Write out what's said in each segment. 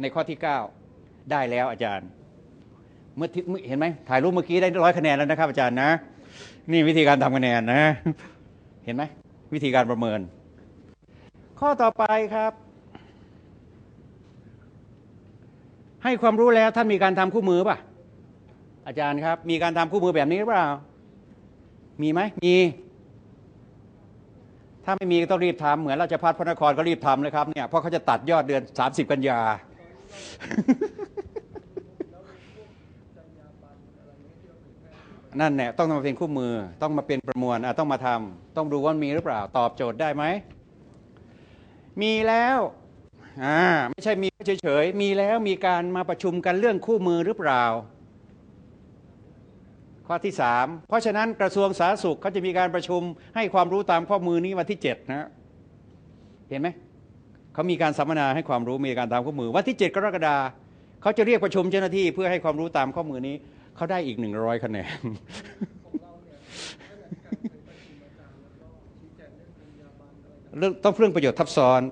ในข้อที่ 9 ได้แล้วอาจารย์ เมื่อที่เห็นไหมถ่ายรูปเมื่อกี้ได้ร้อยคะแนนแล้วนะครับ อาจารย์นะ นี่วิธีการทำคะแนนนะ เห็นไหมวิธีการประเมิน ข้อต่อไปครับ ให้ความรู้แล้วท่านมีการทำคู่มือป่ะ อาจารย์ครับ มีการทำคู่มือแบบนี้หรือเปล่า มีไหมมีถ้าไม่มีก็ต้องรีบทำเหมือนราชพัฒพระนครก็รีบทำเลยครับเนี่ยเพราะเขาจะตัดยอดเดือน 30 กันยา นั่นแหละต้องมาเป็นคู่มือ ต้องมาเป็นประมวลอะต้องมาทำต้องดูว่ามีหรือเปล่า ตอบโจทย์ได้ไหม มีแล้วอ่าไม่ใช่มีเฉยๆมีแล้วมีการมาประชุมกันเรื่องคู่มือหรือเปล่า ข้อที่สามเพราะฉะนั้นกระทรวงสาธารณสุขเขาจะมีการประชุมให้ความรู้ตามข้อมือนี้วันที่เจ็ดนะเห็นไหม เขามีการสัมมนาให้ความรู้มีการตามข้อมือ วันที่เจ็ดกรกฎาเขาจะเรียกประชุมเจ้าหน้าที่เพื่อให้ความรู้ตามข้อมือนี้เขาได้อีกหนึ่งร้อยคะแนนเรื่องต้องเรื่องประโยชน์ทับซ้อน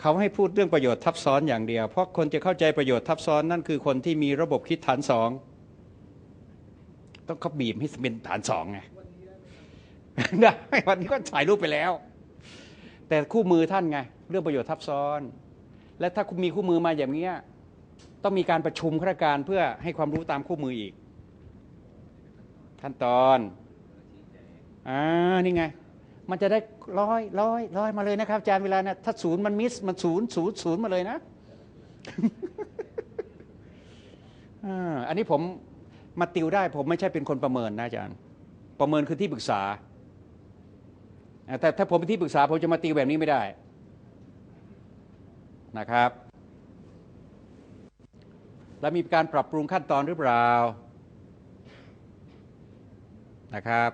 เขาให้พูดเรื่องประโยชน์ทับซ้อนอย่างเดียว เพราะคนจะเข้าใจประโยชน์ทับซ้อนนั่นคือคนที่มีระบบคิดฐานสองต้องเขาบีบให้เป็นฐานสองไงได้วันนี้ก็ถ่ายรูปไปแล้ว แต่คู่มือท่านไง เรื่องประโยชน์ทับซ้อน และถ้าคุณมีคู่มือมาอย่างนี้ยต้องมีการประชุมข้าราชการเพื่อให้ความรู้ตามคู่มืออีก ขั้นตอนอ่านี่ไง มันจะได้ร้อยร้อยร้อยมาเลยนะครับอาจารย์เวลานะถ้าศูนย์มันมิสมันศูนย์ศูนย์ศูนย์มาเลยนะอันนี้ผมมาติวได้ ผมไม่ใช่เป็นคนประเมินนะอาจารย์ ประเมินคือที่ปรึกษา แต่ถ้าผมเป็นที่ปรึกษา ผมจะมาติวแบบนี้ไม่ได้ นะครับ แล้วมีการปรับปรุงขั้นตอนหรือเปล่านะครับ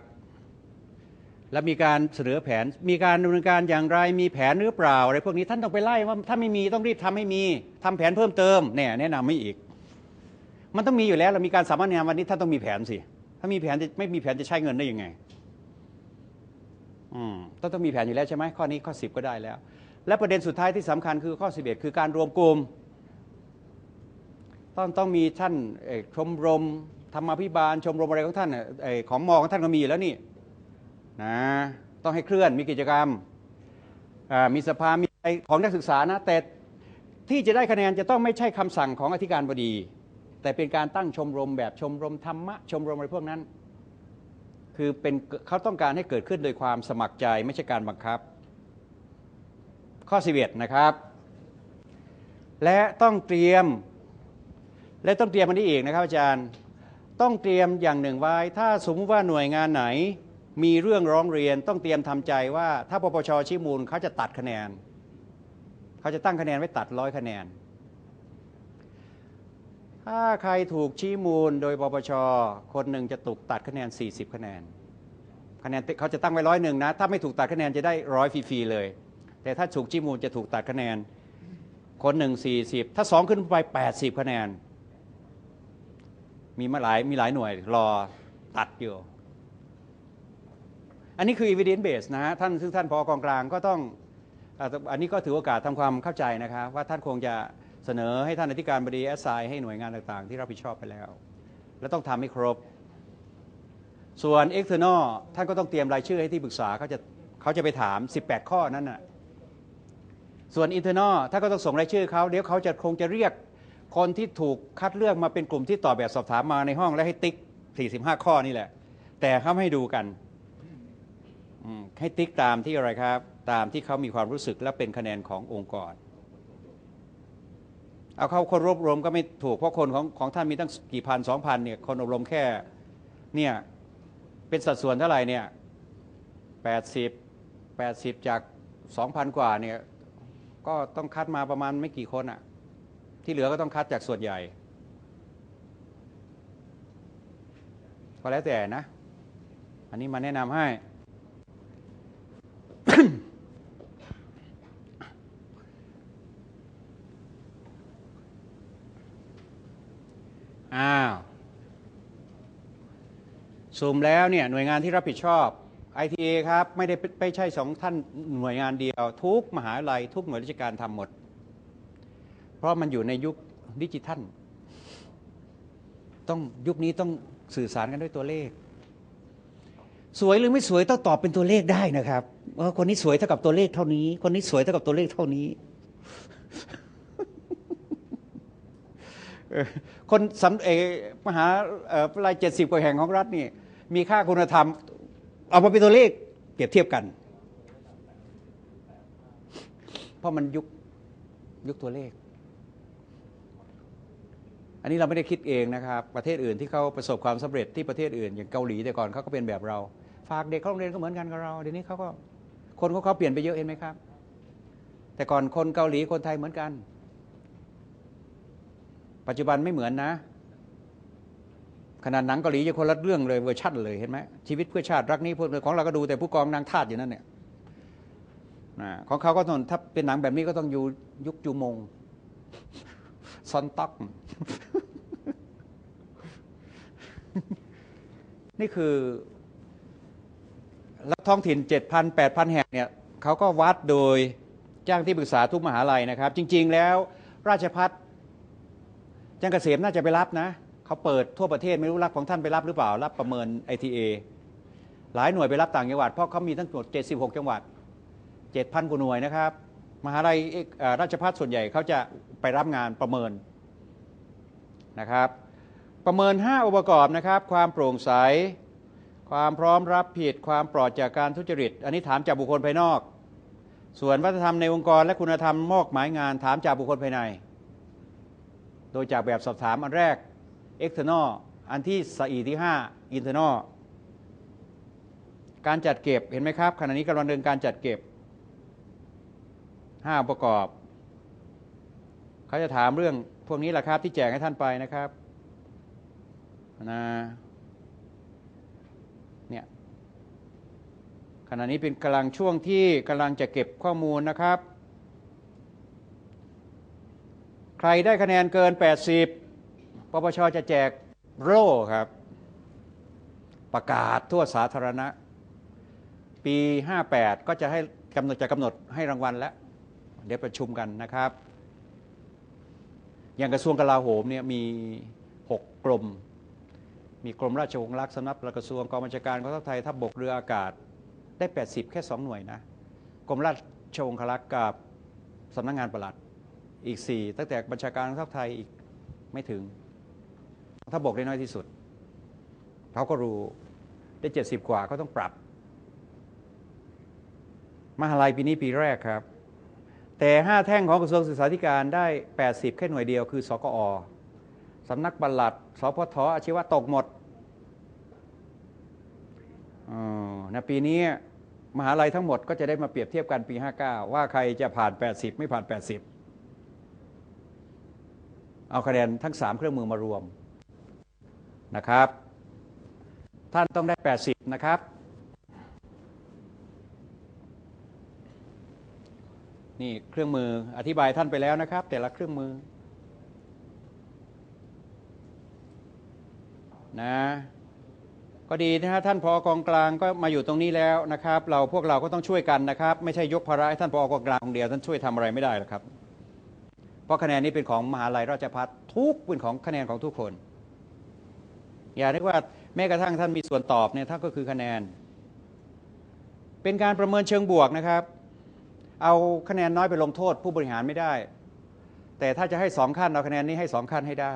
แล้วมีการเสนอแผน มีการดำเนินการอย่างไร มีแผนหรือเปล่าอะไรพวกนี้ท่านต้องไปไล่ว่าถ้าไม่มีต้องรีบทำให้มีทำแผนเพิ่มเติมเนี่ยแนะนำไม่อีก มันต้องมีอยู่แล้วเรามีการสามัญงานวันนี้ท่านต้องมีแผนสิถ้ามีแผนจะไม่มีแผนจะใช้เงินได้ยังไง อืมต้องต้องมีแผนอยู่แล้วใช่ไหมข้อนี้ข้อสิบก็ได้แล้ว และประเด็นสุดท้ายที่สำคัญคือข้อสิบเอ็ดคือการรวมกลุ่มต้องต้องมีท่านชมรมธรรมาภิบาล ชมรมอะไรของท่านออของมอของท่านก็มีอยู่แล้วนี่นะต้องให้เคลื่อนมีกิจกรรมมีสภามีอะไรของนักศึกษานะแต่ที่จะได้คะแนนจะต้องไม่ใช่คำสั่งของอธิการบดี แต่เป็นการตั้งชมรมแบบชมรมธรรมะชมรมอะไรพวกนั้น คือเป็นเขาต้องการให้เกิดขึ้นโดยความสมัครใจไม่ใช่การบังคับ ข้อ 11 นะครับ และต้องเตรียม และต้องเตรียมอันนี้อีกนะครับอาจารย์ ต้องเตรียมอย่างหนึ่งไว้ ถ้าสมมติว่าหน่วยงานไหนมีเรื่องร้องเรียนต้องเตรียมทำใจว่า ถ้าปปชชี้มูลเขาจะตัดคะแนน เขาจะตั้งคะแนนไว้ตัดร้อยคะแนน ถ้าใครถูกชี้มูลโดยปปชคนหนึ่งจะถูกตัดคะแนน 40 คะแนนคะแนนเขาจะตั้งไว้ร้อยหนึ่งนะ ถ้าไม่ถูกตัดคะแนนจะได้ร้อยฟรีๆเลย แต่ถ้าถูกชี้มูลจะถูกตัดคะแนน คนหนึ่ง40ถ้าสองขึ้นไป80คะแนน มีมาหลายมีหลายหน่วยรอตัดอยู่ อันนี้คือ evidence base นะฮะท่านซึ่งท่านพอกองกลางก็ต้องอันนี้ก็ถือโอกาสทำความเข้าใจนะครับ ว่าท่านคงจะเสนอให้ท่านอธิการบดีแอสไซน์ให้หน่วยงานต่างๆ ที่รับผิดชอบไปแล้ว และต้องทำให้ครบ ส่วน external ท่านก็ต้องเตรียมรายชื่อให้ที่ปรึกษาเขาจะเขาจะไปถาม 18 ข้อนั้นน่ะ ส่วน internal ท่าก็ต้องส่งรายชื่อเขาเดี๋ยวเขาจะคงจะเรียกคนที่ถูกคัดเลือกมาเป็นกลุ่มที่ตอบแบบสอบถามมาในห้องและให้ติ๊ก 45 ข้อนี่แหละ แต่เขาให้ดูกันให้ติ๊กตามที่อะไรครับ ตามที่เขามีความรู้สึกและเป็นคะแนนขององค์กร เอาเข้าคนรวบรวมก็ไม่ถูกเพราะคนของของท่านมีตั้งกี่พันสองพันเนี่ยคนอบรมแค่เนี่ยเป็นสัดส่วนเท่าไหร่เนี่ยแปดสิบแปดสิบจากสองพันกว่าเนี่ย ก็ต้องคัดมาประมาณไม่กี่คนอะที่เหลือก็ต้องคัดจากส่วนใหญ่ ก็แล้วแต่นะ อันนี้มาแนะนำให้ อ้าว ซูมแล้วเนี่ยหน่วยงานที่รับผิดชอบ ITA ครับไม่ได้ไม่ใช่สองท่านหน่วยงานเดียว ทุกมหาลัย ทุกหน่วยราชการทำหมด เพราะมันอยู่ในยุคดิจิทัล ต้องยุคนี้ต้องสื่อสารกันด้วยตัวเลข สวยหรือไม่สวยต้องตอบเป็นตัวเลขได้นะครับว่าคนนี้สวยเท่ากับตัวเลขเท่านี้ คนนี้สวยเท่ากับตัวเลขเท่านี้คนสำเอมหาเอ่อวิทยาลัยเจ็ดสิบกว่าแห่งของรัฐนี่มีค่าคุณธรรม เอามาเป็นตัวเลขเปรียบเทียบกัน เพราะมันยุคยุคตัวเลข อันนี้เราไม่ได้คิดเองนะครับ ประเทศอื่นที่เขาประสบความสำเร็จที่ประเทศอื่น อย่างเกาหลีแต่ก่อนเขาก็เป็นแบบเรา ฝากเด็กเข้าโรงเรียนก็เหมือนกันกับเราเดี๋ยวนี้เขาก็คนเขาเขาเปลี่ยนไปเยอะเห็นไหมครับ แต่ก่อนคนเกาหลีคนไทยเหมือนกัน ปัจจุบันไม่เหมือนนะ ขนาดหนังเกาหลียังคนละเรื่องเลยเวอร์ชันเลยเห็นไหมชีวิตเพื่อชาติรักนี้เพื่อของเราก็ดูแต่ผู้กองนางทาสอยู่นั่นเนี่ยของเขาก็ต้องถ้าเป็นหนังแบบนี้ก็ต้องอยู่ยุคจูมงซอนต็อก นี่คือรัฐท้องถิ่น7,000 8,000แห่งเนี่ยเขาก็วัดโดยจ้างที่ปรึกษาทุกมหาลัยนะครับ จริง ๆ แล้วราชพัฒจังเกษมน่าจะไปรับนะ เขาเปิดทั่วประเทศไม่รู้รับของท่านไปรับหรือเปล่า รับประเมิน ITA หลายหน่วยไปรับต่างจังหวัดเพราะเขามีทั้งหมด 76 จังหวัด 7,000 กว่าหน่วยนะครับ มหาลัยราชพัฒส่วนใหญ่เขาจะไปรับงานประเมินนะครับ ประเมิน 5 องค์ประกอบนะครับ ความโปร่งใส ความพร้อมรับผิด ความปลอดจากการทุจริต อันนี้ถามจากบุคคลภายนอก ส่วนวัฒนธรรมในองค์กรและคุณธรรมมอบหมายงานถามจากบุคคลภายใน โดยจากแบบสอบถามอันแรก external อันที่สี่ที่5 internal การจัดเก็บเห็นไหมครับขณะนี้กำลังเดินการจัดเก็บ5องค์ประกอบ เขาจะถามเรื่องพวกนี้แหละครับที่แจกให้ท่านไปนะครับนะเนี่ยขณะนี้เป็นกำลังช่วงที่กำลังจะเก็บข้อมูลนะครับ ใครได้คะแนนเกิน 80 ปปชจะแจกโร่ครับ ประกาศทั่วสาธารณะ ปี 58 ก็จะให้กำหนดจะกำหนดให้รางวัลแล้ว เดี๋ยวประชุมกันนะครับ อย่างกระทรวงกลาโหมเนี่ยมี 6 กรม มีกรมราชวงศ์ลักสำนักปลัดกระทรวงกองบัญชาการกองทัพไทยทัพบกเรืออากาศได้ 80 แค่ 2 หน่วยนะ กรมราชวงศ์ลักษ์กับสำนักงานประหลัดอีก 4 ตั้งแต่บัญชาการกองทัพไทยอีกไม่ถึง กองทัพบกได้น้อยที่สุด เขาก็รู้ได้ 70 กว่าก็ต้องปรับ มหาลัยปีนี้ปีแรกครับ แต่ 5 แท่งของกระทรวงศึกษาธิการได้ 80 แค่หน่วยเดียวคือสกอสำนักบัลลัดสพทอาชีวะตกหมดออนะปีนี้มหาลัยทั้งหมดก็จะได้มาเปรียบเทียบกันปี 59 ว่าใครจะผ่าน 80 ไม่ผ่าน 80 เอาคะแนนทั้ง 3 เครื่องมือมารวม นะครับ ท่านต้องได้ 80 นะครับ นี่เครื่องมืออธิบายท่านไปแล้วนะครับ แต่ละเครื่องมือนะก็ดีนะฮะท่านพอกองกลางก็มาอยู่ตรงนี้แล้วนะครับ เราพวกเราก็ต้องช่วยกันนะครับ ไม่ใช่ยกภาระให้ท่านพอกองกลางคนเดียวท่านช่วยทำอะไรไม่ได้หรอกครับ เพราะคะแนนนี้เป็นของมหาลัยราชภัฏทุกเป็นของคะแนนของทุกคน อย่าเรียกว่าแม้กระทั่งท่านมีส่วนตอบเนี่ยท่านก็คือคะแนน เป็นการประเมินเชิงบวกนะครับ เอาคะแนนน้อยไปลงโทษผู้บริหารไม่ได้ แต่ถ้าจะให้สองขั้นเอาคะแนนนี้ให้สองขั้นให้ได้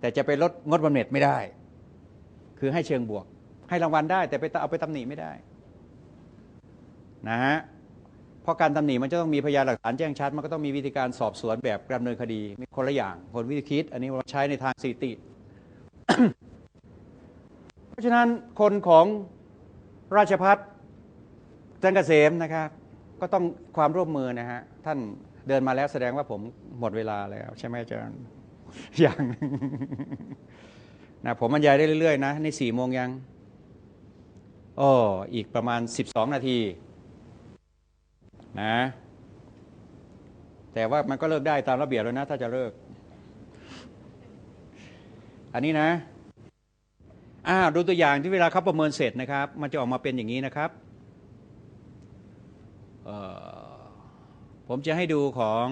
แต่จะไปลดงดบำเหน็จไม่ได้ คือให้เชิงบวก ให้รางวัลได้ แต่ไปเอาไปตำหนิไม่ได้นะฮะเพราะการตำหนิมันจะต้องมีพยานหลักฐานแจ้งชัด มันก็ต้องมีวิธีการสอบสวนแบบดำเนินคดีมีคนละอย่างคนวิธีคิด อันนี้เราใช้ในทางสถิติ เพราะฉะนั้นคนของราชพัฒจันเกษมนะครับ ก็ต้องความร่วมมือนะฮะ ท่านเดินมาแล้วแสดงว่าผมหมดเวลาแล้ว ใช่ไหมอาจารย์ยังนะผมบรรยายได้เรื่อย ๆ นะในสี่โมงยังโอ้อีกประมาณ 12 นาทีนะแต่ว่ามันก็เลิกได้ตามระเบียบแล้วนะ ถ้าจะเลิก อันนี้นะอ่าดูตัวอย่างที่เวลาเขาประเมินเสร็จนะครับ มันจะออกมาเป็นอย่างนี้นะครับผมจะให้ดูของ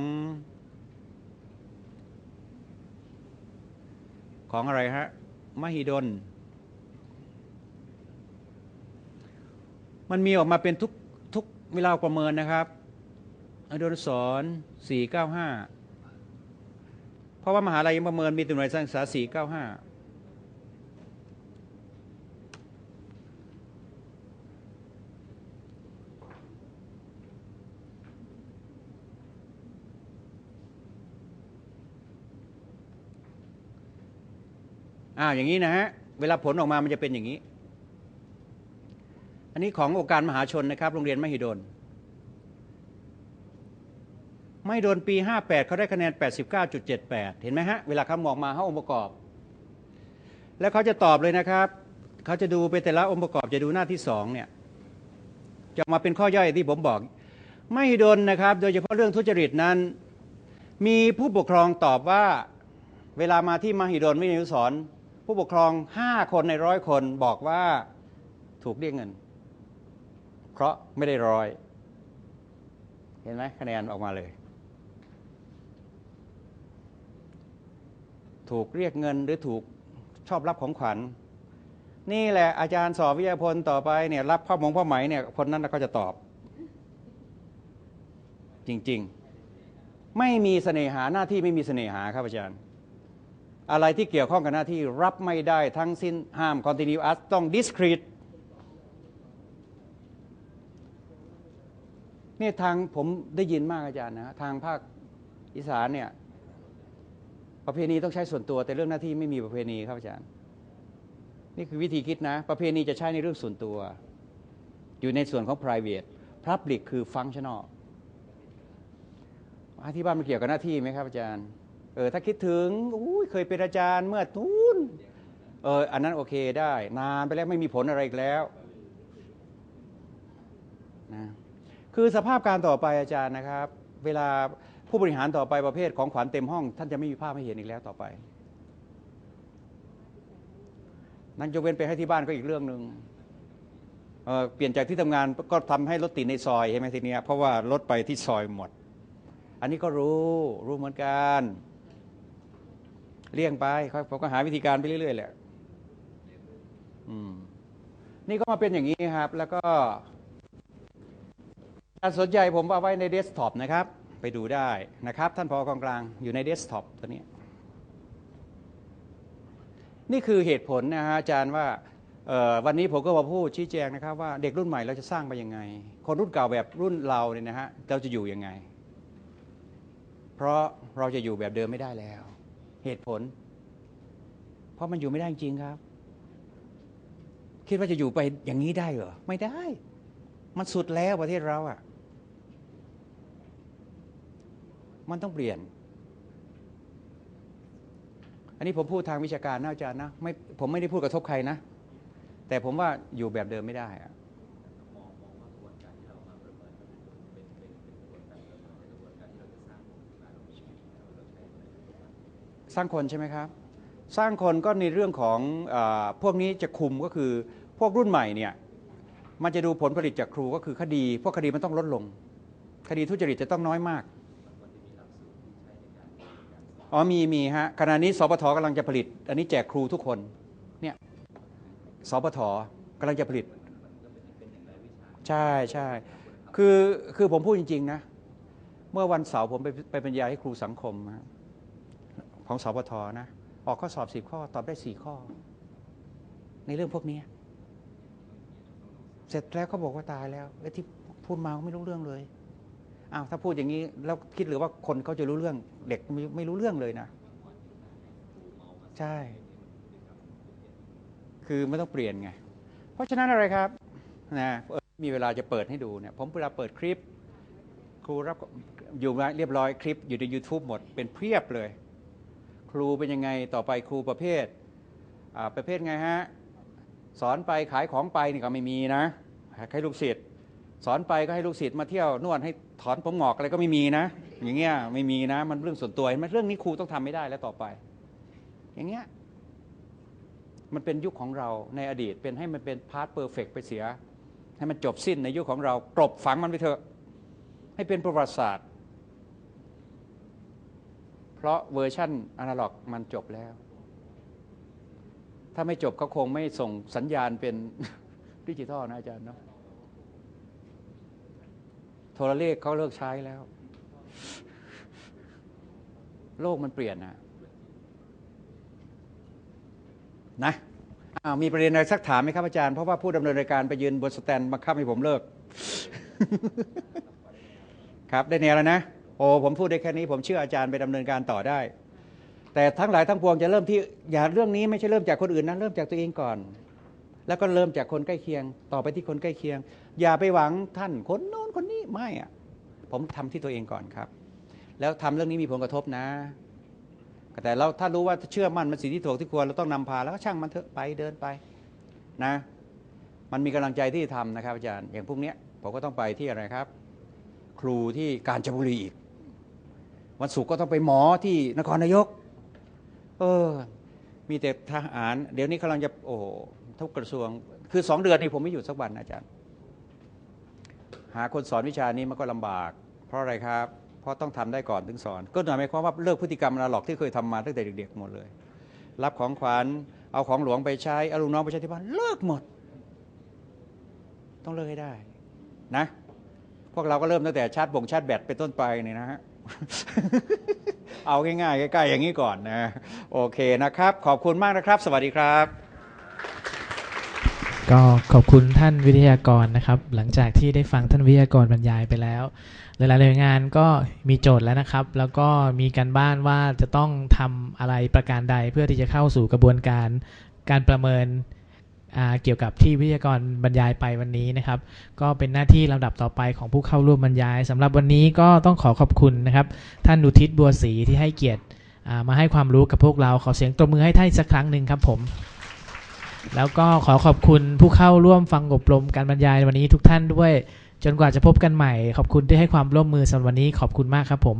ของอะไรฮะ มหิดล มันมีออกมาเป็นทุกทุกเวลาประเมินนะครับอดุลสอน495 เพราะว่ามหาลัยยังประเมินมีตัวหน่วยการศึกษา495อ่าอย่างนี้นะฮะ เวลาผลออกมามันจะเป็นอย่างนี้ อันนี้ขององค์การมหาชนนะครับ โรงเรียนมหิดล ไมหิดลปี 58 เขาได้คะแนน 89.78 เห็นไหมฮะ เวลาเขามองมาเขาองค์ประกอบ แล้วเขาจะตอบเลยนะครับเขาจะดูไปแต่ละองค์ประกอบจะดูหน้าที่สองเนี่ยจะมาเป็นข้อย่อยที่ผมบอก ไมหิดลนะครับ โดยเฉพาะเรื่องทุจริตนั้น มีผู้ปกครองตอบว่าเวลามาที่มหิดลวิทยานุสรณ์ผู้ปกครอง5คนในร้อยคนบอกว่าถูกเรียกเงิน เพราะไม่ได้ร้อย เห็นไหมคะแนนออกมาเลย ถูกเรียกเงินหรือถูกชอบรับของขวัญ นี่แหละอาจารย์สอบวิทยาพลต่อไปเนี่ยรับพ่อมงพ่อไหมเนี่ยคนนั้นก็จะตอบ จริงๆ ไม่มีเสน่หาหน้าที่ไม่มีเสน่หาครับอาจารย์ อะไรที่เกี่ยวข้องกับหน้าที่รับไม่ได้ทั้งสิ้นห้าม continuous ต้อง discrete นี่ทางผมได้ยินมากอาจารย์นะทางภาคอีสานเนี่ย ประเพณีต้องใช้ส่วนตัว แต่เรื่องหน้าที่ไม่มีประเพณีครับอาจารย์ นี่คือวิธีคิดนะ ประเพณีจะใช้ในเรื่องส่วนตัว อยู่ในส่วนของ private public คือ functional ที่บ้านมันเกี่ยวกับหน้าที่ไหมครับอาจารย์เออถ้าคิดถึงอุ้ยเคยเป็นอาจารย์เมื่อทุนเอออันนั้นโอเคได้ นานไปแล้วไม่มีผลอะไรอีกแล้วนะคือสภาพการต่อไปอาจารย์นะครับ เวลา ผู้บริหารต่อไปประเภทของขวัญเต็มห้อง ท่านจะไม่มีภาพให้เห็นอีกแล้วต่อไปนั่นจะเว้นไปให้ที่บ้านก็อีกเรื่องหนึ่งเเปลี่ยนจากที่ทำงานก็ทำให้รถติดในซอยใช่ไหมทีเนี้ยเพราะว่ารถไปที่ซอยหมด อันนี้ก็รู้รู้เหมือนกันเลี่ยงไปผมก็หาวิธีการไปเรื่อยๆแหละนี่ก็มาเป็นอย่างนี้ครับ แล้วก็การสนใจผมเอาไว้ในเดสก์ท็อปนะครับ ไปดูได้นะครับ ท่านพอกองกลางอยู่ในเดสก์ท็อปตัวนี้ นี่คือเหตุผลนะฮะอาจารย์ว่าวันนี้ผมก็มาพูดชี้แจงนะครับว่าเด็กรุ่นใหม่เราจะสร้างไปยังไง คนรุ่นเก่าแบบรุ่นเราเนี่ยนะฮะเราจะอยู่ยังไง เพราะเราจะอยู่แบบเดิมไม่ได้แล้ว เหตุผล เพราะมันอยู่ไม่ได้จริงครับ คิดว่าจะอยู่ไปอย่างนี้ได้เหรอไม่ได้ มันสุดแล้วประเทศเราอะ่ะ มันต้องเปลี่ยน อันนี้ผมพูดทางวิชาการนะอาจารย์นะไม่ผมไม่ได้พูดกระทบใครนะ แต่ผมว่าอยู่แบบเดิมไม่ได้อะสร้างคนใช่ไหมครับ สร้างคนก็ในเรื่องของอพวกนี้จะคุมก็คือพวกรุ่นใหม่เนี่ยมันจะดูผลผลิตจากครูก็คือคดี พวกคดีมันต้องลดลง คดีทุจริตจะต้องน้อยมาก อ๋อมีมีฮะขณะนี้สปทกำลังจะผลิต อันนี้แจกครูทุกคนเนี่ยสปทกำลังจะผลิต ใช่ใช่คือคือผมพูดจริง ๆ นะ เมื่อวันเสาร์ผมไปไปบรรยายให้ครูสังคม ของสปทนะ ออกข้อสอบสิบข้อ ตอบได้สี่ข้อ ในเรื่องพวกนี้ เสร็จแล้วเขาบอกว่าตายแล้วไอ้ที่พูดมาไม่รู้เรื่องเลย อ้าวถ้าพูดอย่างนี้แล้วคิดหรือว่าคนเขาจะรู้เรื่อง เด็กไม่ไม่รู้เรื่องเลยนะ ใช่ คือไม่ต้องเปลี่ยนไง เพราะฉะนั้นอะไรครับนะมีเวลาจะเปิดให้ดูเนี่ยผมเวลาเปิดคลิป ครูรับอยู่เรียบร้อยคลิปอยู่ใน YouTube หมดเป็นเพียบเลย ครูเป็นยังไงต่อไปครูประเภทประเภทไงฮะสอนไปขายของไปนี่ก็ไม่มีนะให้ลูกศิษย์ สอนไปก็ให้ลูกศิษย์มาเที่ยวนวดให้ถอนผมหงอกอะไรก็ไม่มีนะ อย่างเงี้ยไม่มีนะ มันเรื่องส่วนตัวเห็นไหมเรื่องนี้ครูต้องทำไม่ได้แล้วต่อไป อย่างเงี้ยมันเป็นยุคของเราในอดีตเป็นให้มันเป็นพาร์ทเพอร์เฟกไปเสีย ให้มันจบสิ้นในยุคของเรากลบฝังมันไปเถอะ ให้เป็นประวัติศาสตร์ เพราะเวอร์ชั่นอนาล็อกมันจบแล้ว ถ้าไม่จบเขาคงไม่ส่งสัญญาณเป็นดิจิทัลนะอาจารย์เนาะ โทรเลขเขาเลิกใช้แล้ว โลกมันเปลี่ยนนะนะอ้าวมีประเด็นอะไรสักถามไหมครับอาจารย์เพราะว่าผู้ดำเนินรายการไปยืนบนสแตนบังคับให้ผมเลิก ครับได้แนวแล้วนะโอ้ผมพูดได้แค่นี้ผมเชื่ออาจารย์ไปดำเนินการต่อได้ แต่ทั้งหลายทั้งปวงจะเริ่มที่อย่าเรื่องนี้ไม่ใช่เริ่มจากคนอื่นนะเริ่มจากตัวเองก่อน แล้วก็เริ่มจากคนใกล้เคียง ต่อไปที่คนใกล้เคียง อย่าไปหวังท่านคนโน้นคนนี้ไม่อะผมทำที่ตัวเองก่อนครับ แล้วทำเรื่องนี้มีผลกระทบนะ แต่เราถ้ารู้ว่าเชื่อมั่นมันสิ่งที่ถูกที่ควรเราต้องนำพาแล้วก็ช่างมันเถอะไปเดินไปนะ มันมีกำลังใจที่จะทำนะครับ อาจารย์อย่างพวกเนี้ยผมก็ต้องไปที่อะไรครับ ครูที่กาญจนบุรีอีก วันศุกร์ก็ต้องไปหมอที่นครนายก เออ มีแต่ทหาร เดี๋ยวนี้กำลังจะโอ้ทุกกระทรวง คือสองเดือนนี่ผมไม่หยุดสักวันอาจารย์ หาคนสอนวิชานี้มันก็ลำบาก เพราะอะไรครับ เพราะต้องทำได้ก่อนถึงสอน ก็หมายความว่าเลิกพฤติกรรมนาหลอกที่เคยทำมาตั้งแต่เด็กๆหมดเลย รับของขวัญเอาของหลวงไปใช้เอาลูกน้องไปใช้ที่บ้านเลิกหมด ต้องเลิกให้ได้นะ พวกเราก็เริ่มตั้งแต่ชาร์จบ่งชาร์จแบตเป็นต้นไปเนี่ยนะฮะเอาง่ายๆใกล้ๆอย่างนี้ก่อนนะ โอเคนะครับ ขอบคุณมากนะครับ สวัสดีครับ ก็ขอบคุณท่านวิทยากรนะครับ หลังจากที่ได้ฟังท่านวิทยากรบรรยายไปแล้ว หลายๆหน่วยงานก็มีโจทย์แล้วนะครับ แล้วก็มีการบ้านว่าจะต้องทำอะไรประการใดเพื่อที่จะเข้าสู่กระบวนการการประเมินเกี่ยวกับที่วิทยากรบรรยายไปวันนี้นะครับ ก็เป็นหน้าที่ลำดับต่อไปของผู้เข้าร่วมบรรยายสำหรับวันนี้ก็ต้องขอขอบคุณนะครับ ท่านอุทิศบัวศรีที่ให้เกียรติมาให้ความรู้กับพวกเราขอเสียงตบมือให้ท่านสักครั้งหนึ่งครับผม แล้วก็ขอขอบคุณผู้เข้าร่วมฟังอบรมการบรรยายวันนี้ทุกท่านด้วย จนกว่าจะพบกันใหม่ ขอบคุณที่ให้ความร่วมมือสำหรับวันนี้ขอบคุณมากครับผม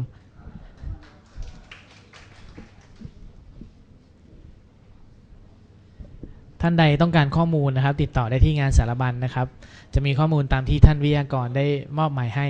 ท่านใดต้องการข้อมูลนะครับ ติดต่อได้ที่งานสารบัญนนะครับ จะมีข้อมูลตามที่ท่านวิทยากรได้มอบหมายให้